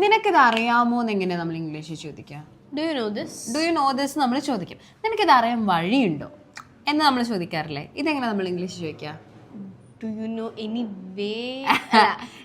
നിനക്കിത് അറിയാമോ എന്ന് എങ്ങനെ നമ്മൾ ഇംഗ്ലീഷിൽ ചോദിക്കാം do you know this do you know this നമ്മൾ ചോദിക്കും. നിനക്കിത് അറിയാൻ വഴിയുണ്ടോ എന്ന് നമ്മൾ ചോദിക്കാറില്ലേ? ഇതെങ്ങനെ നമ്മൾ ഇംഗ്ലീഷിൽ ചോദിക്കാം do you know any way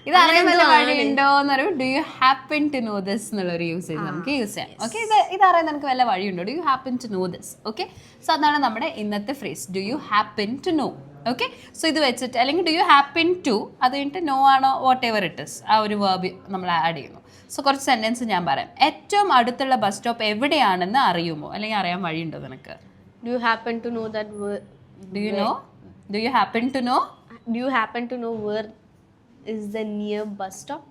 ഇത് അറിയാൻ വല്ല വഴിയുണ്ടോ എന്ന് പറയുമ്പോൾ do you happen to know this എന്നുള്ളൊരു യൂസേജ് നമുക്ക് യൂസ് ചെയ്യാം. ഓക്കെ ഇത് ഇത് അറിയാൻ നിനക്ക് വല്ല വഴിയുണ്ടോ? Do you happen to know this okay so അതാണ് നമ്മുടെ ഇന്നത്തെ phrase do you happen to know okay so ഇത് വെച്ചിട്ട് അല്ലെങ്കിൽ ഡു യു ഹാപ്പിൻ ടു അത് കഴിഞ്ഞിട്ട് നോ ആണോ വാട്ട് എവർ ഇറ്റ് ഇസ് ആ ഒരു വേർബ് നമ്മൾ ആഡ് ചെയ്യുന്നു. സോ കുറച്ച് സെന്റൻസ് ഞാൻ പറയാം. ഏറ്റവും അടുത്തുള്ള ബസ് സ്റ്റോപ്പ് എവിടെയാണെന്ന് അറിയുമോ? അല്ലെങ്കിൽ അറിയാൻ വഴിയുണ്ടോ നിനക്ക്? Do you happen to know that do you know do you happen to know do you happen to know where is the near bus stop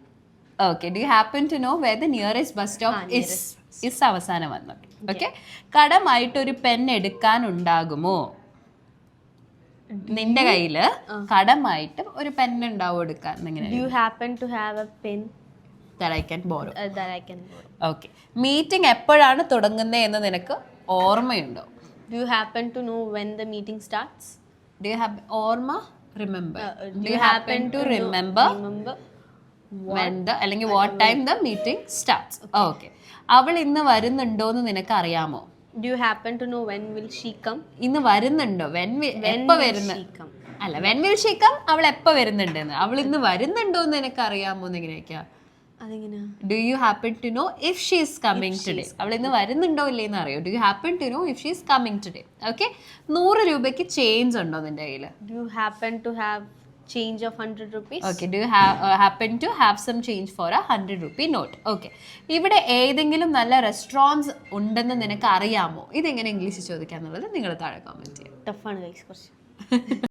okay do you happen to know where the nearest bus stop is is അവസാനം വന്നു okay കടമായിട്ട് ഒരു pen എടുക്കാൻ ഉണ്ടാകുമോ? നിന്റെ കയ്യിൽ കടമായിട്ട് ഒരു pen ഉണ്ടാവും എടുക്കാൻ you happen to have a pen borrow okay meeting എപ്പോഴാണ് തുടങ്ങുന്നത് എന്ന് നിനക്ക് ഓർമ്മയുണ്ടോ? Do you happen to know when the meeting starts do you have ഓർമ്മ? Remember Uh, do you happen to remember when the അല്ലെങ്കിൽ what time the meeting starts okay അവൾ ഇന്ന് വരുന്നുണ്ടോ എന്ന് നിനക്ക് അറിയാമോ? Do you happen to know when will she come ഇന്ന് വരുന്നുണ്ടോ? വെൻ എപ്പോ വരുന്ന അല്ല വെൻ വിൽ ഷീക്കം അവൾ എപ്പോ വരുന്നുണ്ട് അവൾ ഇന്ന് വരുന്നുണ്ടോ എന്ന് എനിക്ക് അറിയാമോ എന്ന് എങ്ങനെയൊക്കെയാ do you happen to know if she is coming today അവൾ ഇന്ന് വരുന്നുണ്ടോ ഇല്ലേന്ന് അറിയോ? Do you happen to know if she is coming today okay നൂറ് രൂപയ്ക്ക് ചേഞ്ച് ഉണ്ടോ നിന്റെ കയ്യിൽ do happen to have change of hundred rupees okay do happen to have some change for a hundred rupee note okay ഇവിടെ ഏതെങ്കിലും നല്ല restaurants ഉണ്ടെന്ന് നിനക്ക് അറിയാമോ? ഇതെങ്ങനെ ഇംഗ്ലീഷിൽ ചോദിക്കാന്നുള്ളത് നിങ്ങൾ താഴെ കോമെന്റ് ചെയ്യാം. ടഫാണ് ഗൈസ് കുറച്ച്.